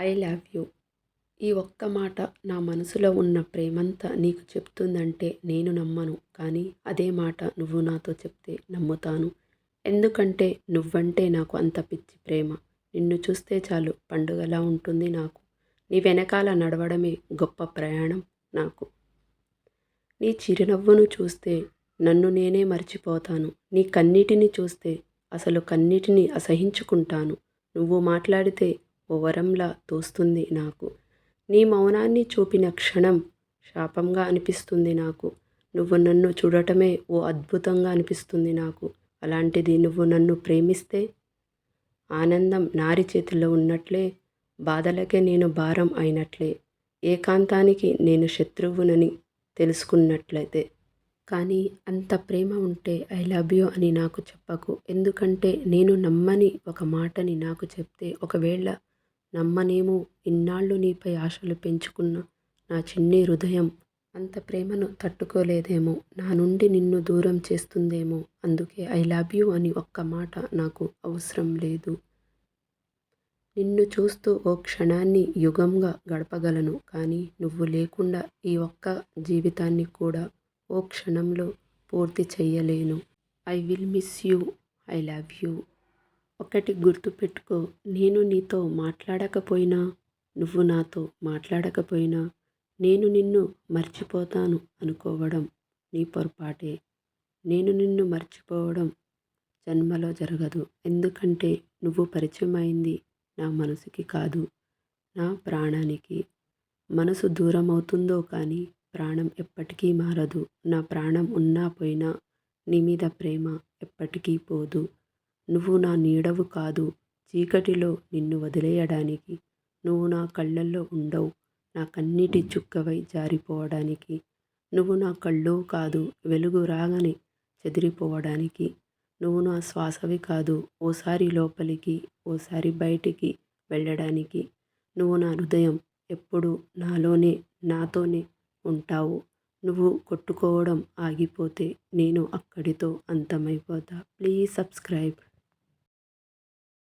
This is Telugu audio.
ఐ లవ్ యూ ఈ ఒక్క మాట నా మనసులో ఉన్న ప్రేమంతా నీకు చెప్తుందంటే నేను నమ్మను. కానీ అదే మాట నువ్వు నాతో చెప్తే నమ్ముతాను. ఎందుకంటే నువ్వంటే నాకు అంత పిచ్చి ప్రేమ. నిన్ను చూస్తే చాలు పండుగలా ఉంటుంది నాకు. నీ వెనకాల నడవడమే గొప్ప ప్రయాణం నాకు. నీ చిరునవ్వును చూస్తే నన్ను నేనే మర్చిపోతాను. నీ కన్నీటిని చూస్తే అసలు కన్నీటిని అసహించుకుంటాను. నువ్వు మాట్లాడితే ఓ వరంలా తోస్తుంది నాకు. నీ మౌనాన్ని చూపిన క్షణం శాపంగా అనిపిస్తుంది నాకు. నువ్వు నన్ను చూడటమే ఓ అద్భుతంగా అనిపిస్తుంది నాకు. అలాంటిది నువ్వు నన్ను ప్రేమిస్తే ఆనందం నారి చేతిలో ఉన్నట్లే బాధలకే నేను భారం అయినట్లే ఏకాంతానికి నేను శత్రువునని తెలుసుకున్నట్లయితే. కానీ అంత ప్రేమ ఉంటే ఐ లవ్ యూ అని నాకు చెప్పకు. ఎందుకంటే నేను నమ్మని ఒక మాటని నాకు చెప్తే ఒకవేళ నమ్మనేమో ఇన్నాళ్ళు నీపై ఆశలు పెంచుకున్న నా చిన్ని హృదయం అంత ప్రేమను తట్టుకోలేదేమో నా నుండి నిన్ను దూరం చేస్తుందేమో అందుకే ఐ లవ్ యూ అని ఒక్క మాట నాకు అవసరం లేదు. నిన్ను చూస్తూ ఓ క్షణాన్ని యుగంగా గడపగలను కానీ నువ్వు లేకుండా ఈ ఒక్క జీవితాన్ని కూడా ఓ క్షణంలో పూర్తి చెయ్యలేను. I will miss you. I love you. ఒకటి గుర్తుపెట్టుకో నేను నీతో మాట్లాడకపోయినా నువ్వు నాతో మాట్లాడకపోయినా నేను నిన్ను మర్చిపోతాను అనుకోవడం నీ పొరపాటే. నేను నిన్ను మర్చిపోవడం జన్మలో జరగదు. ఎందుకంటే నువ్వు పరిచయం అయింది నా మనసుకి కాదు నా ప్రాణానికి. మనసు దూరం అవుతుందో కానీ ప్రాణం ఎప్పటికీ మారదు. నా ప్రాణం ఉన్నా పోయినా నీ మీద ప్రేమ ఎప్పటికీ పోదు. నువ్వు నా నీడవు కాదు చీకటిలో నిన్ను వదిలేయడానికి. నువ్వు నా కళ్ళల్లో ఉండవు నా కన్నీటి చుక్కవై జారిపోవడానికి. నువ్వు నా కళ్ళు కాదు వెలుగు రాగని చెదిరిపోవడానికి. నువ్వు నా శ్వాసవి కాదు ఓసారి లోపలికి ఓసారి బయటికి వెళ్ళడానికి. నువ్వు నా హృదయం ఎప్పుడు నాలోనే నాతోనే ఉంటావు. నువ్వు కొట్టుకోవడం ఆగిపోతే నేను అక్కడితో అంతమైపోతా. Please subscribe.